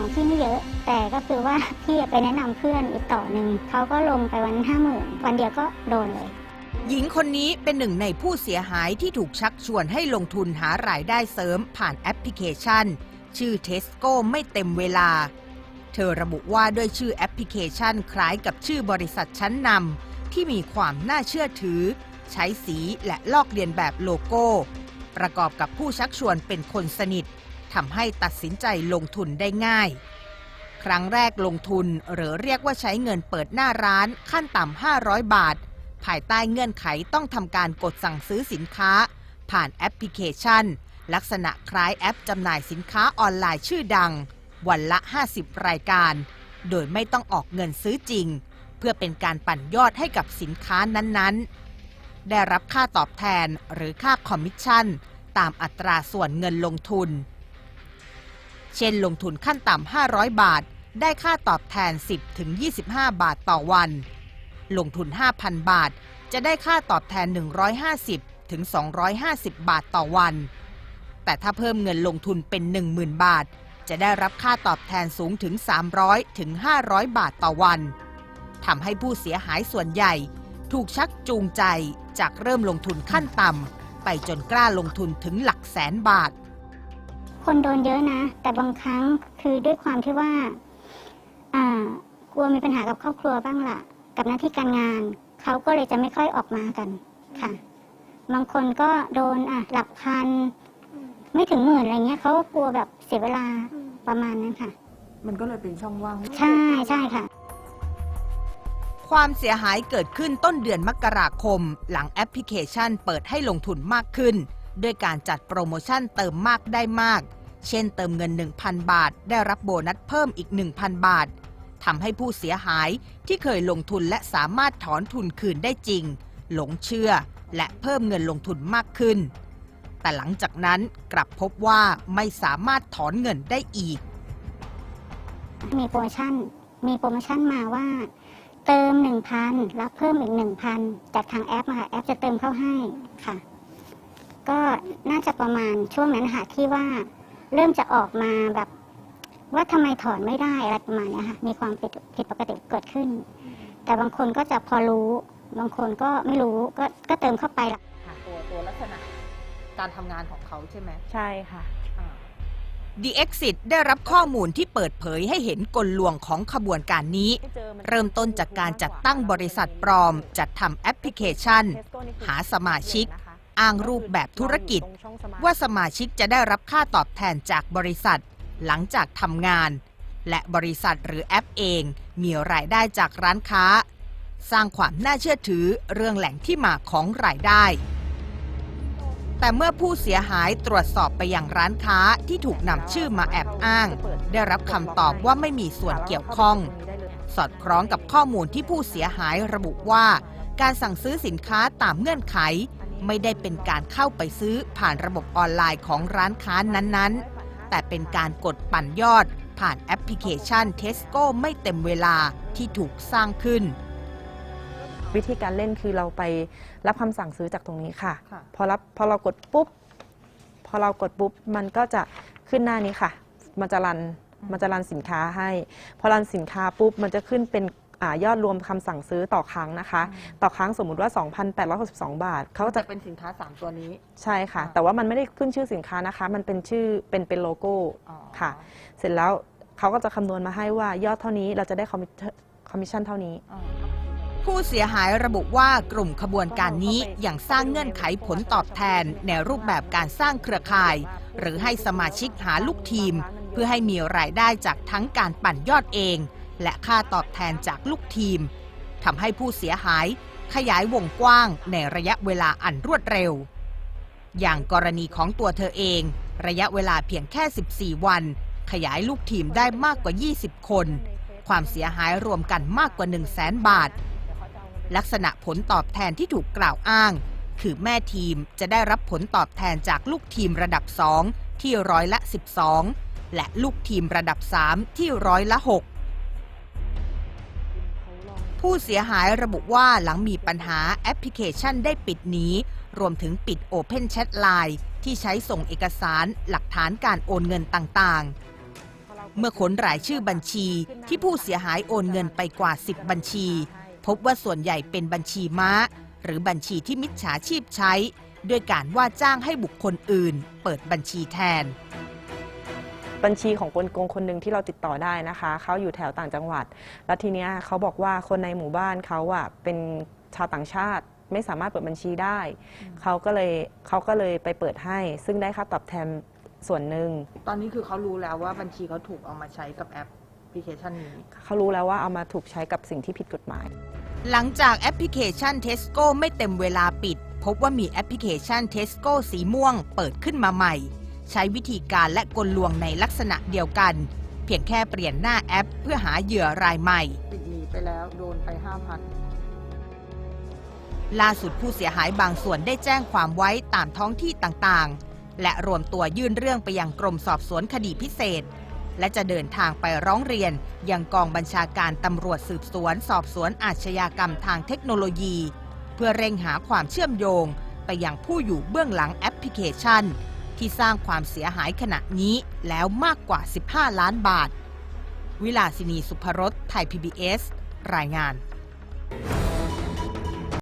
ของพี่ไม่เยอะ แต่ก็คือว่าพี่ไปแนะนำเพื่อนอีกต่อหนึ่งเขาก็ลงไปวันห้าหมื่นวันเดียวก็โดนเลย หญิงคนนี้เป็นหนึ่งในผู้เสียหายที่ถูกชักชวนให้ลงทุนหารายได้เสริมผ่านแอปพลิเคชัน ชื่อ Tesco ไม่เต็มเวลา เธอระบุว่าด้วยชื่อแอปพลิเคชันคล้ายกับชื่อบริษัทชั้นนำที่มีความน่าเชื่อถือ ใช้สีและลอกเลียนแบบโลโก้ ประกอบกับผู้ชักชวนเป็นคนสนิท ทำให้ตัดสินใจลงทุนได้ง่าย ครั้งแรกลงทุนหรือเรียกว่าใช้เงินเปิดหน้าร้านขั้นต่ำ500 บาท ภายใต้เงื่อนไขต้องทำการกดสั่งซื้อสินค้า ผ่านแอปพลิเคชัน ลักษณะคล้ายแอปจำหน่ายสินค้าออนไลน์ชื่อดัง วันละ 50 รายการ โดยไม่ต้องออกเงินซื้อจริง เพื่อเป็นการปั่นยอดให้กับสินค้านั้นๆ ได้รับค่าตอบแทนหรือค่าคอมมิชชั่นตามอัตราส่วนเงินลงทุน เช่นลงทุนขั้นต่ำ 500 บาท ได้ค่าตอบแทน 10-25 บาทต่อวัน ลงทุน 5,000 บาท จะได้ค่าตอบแทน 150ถึง250 บาทต่อวัน แต่ถ้าเพิ่มเงินลงทุนเป็น 10,000 บาท จะได้รับค่าตอบแทนสูงถึง 300ถึง500 บาทต่อวันทำให้ผู้เสียหายส่วนใหญ่ ถูกชักจูงใจจากเริ่มลงทุนขั้นต่ำไปจนกล้าลงทุนถึงหลักแสนบาท คนโดนเยอะนะ แต่บางครั้งคือด้วยความที่ว่า อ่ากลัวมีปัญหากับครอบครัวบ้างล่ะ กับหน้าที่การงาน เขาก็เลยจะไม่ค่อยออกมากันค่ะ บางคนก็โดนอะหลักพัน ไม่ถึงหมื่นอะไรเงี้ยเขาก็กลัวแบบเสียเวลาประมาณนั้นค่ะ มันก็เลยเป็นช่องว่าง ใช่ใช่ค่ะความเสียหายเกิดขึ้นต้นเดือนมกราคม หลังแอปพลิเคชันเปิดให้ลงทุนมากขึ้น ด้วยการจัดโปรโมชั่นเติมมากได้มาก เช่นเติมเงิน 1,000 บาท ได้รับโบนัสเพิ่มอีก 1,000 บาททำให้ผู้เสียหายที่เคยลงทุนและสามารถถอนทุนคืนได้จริง หลงเชื่อและเพิ่มเงินลงทุนมากขึ้น แต่หลังจากนั้นกลับพบว่าไม่สามารถถอนเงินได้อีก มีโปรโมชั่น มีโปรโมชั่นมาว่า เติมหนึ่งพันรับเพิ่มอีกหนึ่งพันจากทางแอปค่ะแอปจะเติมเข้าให้ค่ะ ก็น่าจะประมาณช่วงนั้นค่ะที่ว่าเริ่มจะออกมาแบบ ว่าทำไมถอนไม่ได้อะไรประมาณเนี้ยค่ะมีความผิดผิดปกติเกิดขึ้น แต่บางคนก็จะพอรู้ บางคนก็ไม่รู้ก็ก็เติมเข้าไปละค่ะตัวตัวลักษณะการทำงานของเขาใช่ไหมใช่ค่ะอ่า The Exit ได้รับข้อมูลที่เปิดเผยให้เห็นกลลวงของขบวนการนี้ เริ่มต้นจากการจัดตั้งบริษัทปลอม จัดทำแอปพลิเคชัน หาสมาชิก อ้างรูปแบบธุรกิจ ว่าสมาชิกจะได้รับค่าตอบแทนจากบริษัท หลังจากทำงาน และบริษัทหรือแอปเอง มีรายได้จากร้านค้า สร้างความน่าเชื่อถือเรื่องแหล่งที่มาของรายได้ แต่เมื่อผู้เสียหายตรวจสอบไปยังร้านค้าที่ถูกนำชื่อมาแอบอ้าง ได้รับคำตอบว่าไม่มีส่วนเกี่ยวข้อง สอดคล้องกับข้อมูลที่ผู้เสียหายระบุว่า การสั่งซื้อสินค้าตามเงื่อนไข ไม่ได้เป็นการเข้าไปซื้อผ่านระบบออนไลน์ของร้านค้านั้นๆ แต่เป็นการกดปั่นยอด ผ่านแอปพลิเคชัน Tesco ไม่เต็มเวลาที่ถูกสร้างขึ้น วิธีการเล่นคือเราไปรับคำสั่งซื้อจากตรงนี้ค่ะ ค่ะ พอรับพอเรากดปุ๊บ พอเรากดปุ๊บ มันก็จะขึ้นหน้านี้ค่ะ มันจะรันมันจะรันสินค้าให้ พอรันสินค้าปุ๊บ มันจะขึ้นเป็น อายอดรวมคำสั่งซื้อต่อครั้งนะคะ ต่อครั้งสมมุติว่า 2,862 บาทเขาก็จะจะเป็นสินค้าสามตัวนี้ ใช่ค่ะอ่าแต่ว่ามันไม่ได้ขึ้นชื่อสินค้านะคะ มันเป็นชื่อเป็นเป็นโลโก้อ๋อ ค่ะ เสร็จแล้วเขาก็จะคำนวณมาให้ว่ายอดเท่านี้เราจะได้คอมมิชคอมมิชชั่นเท่านี้อ๋อผู้เสียหายระบุว่ากลุ่มขบวนการนี้ยังสร้างเงื่อนไขผลตอบแทน ในรูปแบบการสร้างเครือข่าย หรือให้สมาชิกหาลูกทีม เพื่อให้มีรายได้จากทั้งการปั่นยอดเอง และค่าตอบแทนจากลูกทีมทำให้ผู้เสียหายขยายวงกว้างในระยะเวลาอันรวดเร็ว อย่างกรณีของตัวเธอเอง ระยะเวลาเพียงแค่ 14 วัน ขยายลูกทีมได้มากกว่า 20 คน ความเสียหายรวมกันมากกว่า 1 0 0 0 0แสนบาท ลักษณะผลตอบแทนที่ถูกกล่าวอ้าง คือแม่ทีมจะได้รับผลตอบแทนจากลูกทีมระดับ 2 ที่ร้อยละ 12 และลูกทีมระดับ 3 ที่ร้อยละ 6 ผู้เสียหายระบุว่าหลังมีปัญหาแอปพลิเคชันได้ปิดหนีรวมถึงปิด Open Chat Line ที่ใช้ส่งเอกสารหลักฐานการโอนเงินต่างๆ เมื่อค้นรายชื่อบัญชีที่ผู้เสียหายโอนเงินไปกว่า 10 บัญชี พบว่าส่วนใหญ่เป็นบัญชีม้า หรือบัญชีที่มิจฉาชีพใช้ ด้วยการว่าจ้างให้บุคคลอื่น เปิดบัญชีแทน บัญชีของคนโกงคนหนึ่งที่เราติดต่อได้นะคะเขาอยู่แถวต่างจังหวัด แล้วทีเนี้ยเขาบอกว่าคนในหมู่บ้านเขาอะเป็นชาวต่างชาติไม่สามารถเปิดบัญชีได้เขาก็เลยเขาก็เลยไปเปิดให้ ซึ่งได้ค่าตอบแทนส่วนหนึ่งตอนนี้คือเขารู้แล้วว่าบัญชีเขาถูกเอามาใช้กับแอปพลิเคชันนี้ เขารู้แล้วว่าเอามาถูกใช้กับสิ่งที่ผิดกฎหมาย หลังจากแอปพลิเคชัน Tesco ไม่เต็มเวลาปิด พบว่ามีแอปพลิเคชัน Tesco สีม่วง เปิดขึ้นมาใหม่ ใช้วิธีการและกลลวงในลักษณะเดียวกัน เพียงแค่เปลี่ยนหน้าแอป เพื่อหาเหยื่อรายใหม่ ปิดหนีไปแล้วโดนไปห้าพันล่าสุดผู้เสียหายบางส่วนได้แจ้งความไว้ตามท้องที่ต่างๆ และรวมตัวยื่นเรื่องไปยังกรมสอบสวนคดีพิเศษ และจะเดินทางไปร้องเรียน ยังกองบัญชาการตำรวจสืบสวน สอบสวนอาชญากรรมทางเทคโนโลยี เพื่อเร่งหาความเชื่อมโยง ไปยังผู้อยู่เบื้องหลังแอปพลิเคชัน ที่สร้างความเสียหายขณะนี้แล้วมากกว่า 15 ล้านบาท วิลาสินีสุภรสไทย PBS รายงาน